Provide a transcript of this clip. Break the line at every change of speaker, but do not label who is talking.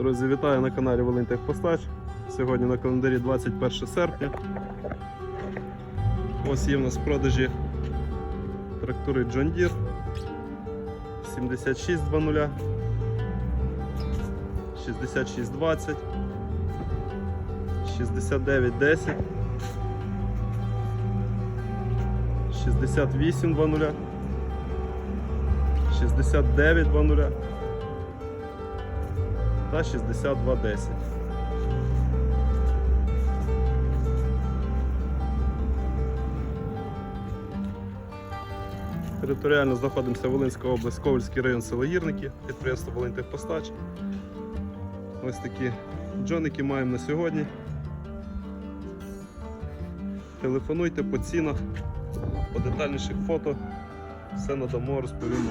Друзі, вітаю на каналі Волинтехпостач. Сьогодні на календарі 21 серпня. Ось є в нас в продажі трактори John Deere. 7620, 6620, 6910, 6820, 6920 та 6210. Територіально знаходимося Волинська область, Ковальський район село Гірники, підприємство Волинтехпостач. Ось такі джоники маємо на сьогодні. Телефонуйте по цінах, по детальніших фото. Все надамо, розповімо.